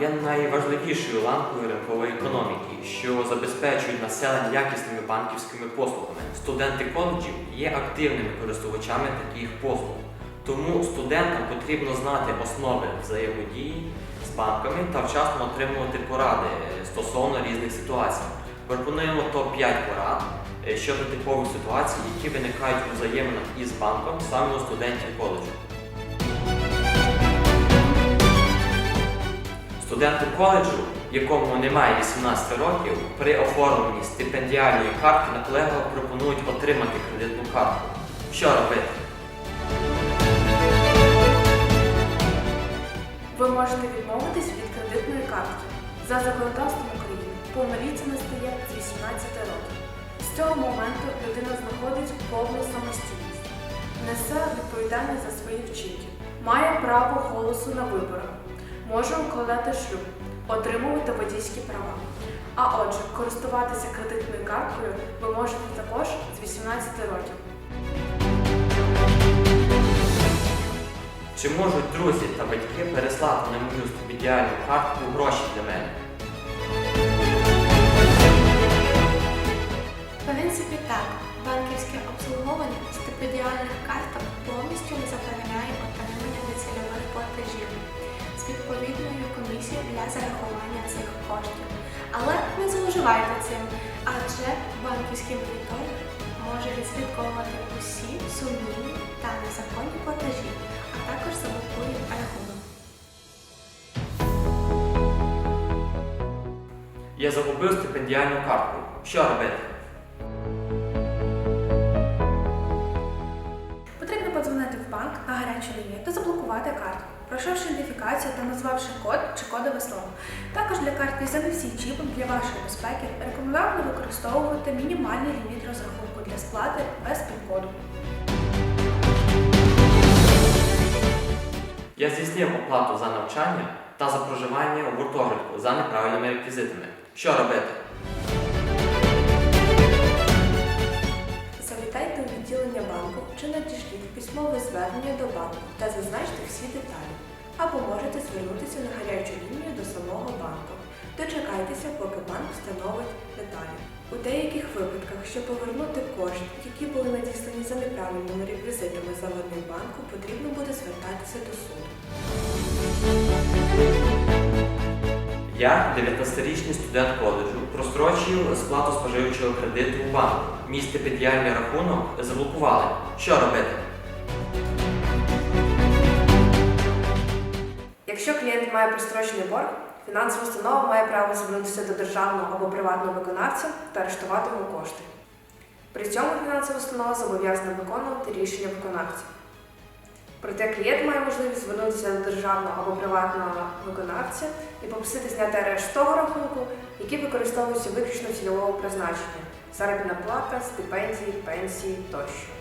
є найважливішою ланкою ринкової економіки, що забезпечують населення якісними банківськими послугами. Студенти коледжів є активними користувачами таких послуг. Тому студентам потрібно знати основи взаємодії з банками та вчасно отримувати поради стосовно різних ситуацій. Пропонуємо топ-5 порад е, щодо типових ситуацій, які виникають у взаєминах із банком саме у студентів коледжу. Студенту коледжу, якому немає 18 років, при оформленні стипендіальної картки наполегливо пропонують отримати кредитну картку. Що робити? Ви можете відмовитись від кредитної картки. За законодавством України повноліття настає з 18 років. З цього моменту людина знаходить повну самостійність, несе відповідальність за свої вчинки, має право голосу на виборах, може укладати шлюб, отримувати водійські права. А отже, користуватися кредитною карткою ви можете також з 18 років. Чи можуть друзі та батьки переслати на мою стипендіальну картку гроші для мене? Комісією для зарахування цих коштів. Але не зловживайте цим, адже банківський моніторинг може відслідковувати усі сумнівні та незаконні платежі, а також заблокує рахунок. Я загубив стипендіальну картку. Що робити? Потрібно подзвонити в банк на гарячу лінію та заблокувати картку, пройшовши ідентифікацію та назвавши код чи кодове слово. Також для картки з NFC чіпом для вашої безпеки рекомендовано використовувати мінімальний ліміт розрахунку для сплати без пін-коду. Я здійснив оплату за навчання та за проживання у гуртожитку за неправильними реквізитами. Що робити? Відділення банку чи надішліть письмове звернення до банку та зазначте всі деталі. Або можете звернутися на гарячу лінію до самого банку. Дочекайтеся, поки банк встановить деталі. У деяких випадках, щоб повернути кошти, які були надіслані за неправильними реквізитами заводним банку, потрібно буде звертатися до суду. Я, 19-річний студент коледжу, прострочив сплату споживчого кредиту у банку. Мій стипендіальний рахунок заблокували. Що робити? Якщо клієнт має прострочений борг, фінансова установа має право звернутися до державного або приватного виконавця та арештувати його кошти. При цьому фінансова установа зобов'язана виконувати рішення виконавця. Проте клієнт має можливість звернутися до державного або приватного виконавця і попросити зняти арешт того рахунку, який використовується виключно цільового призначення заробітна плата, стипендії, пенсії тощо.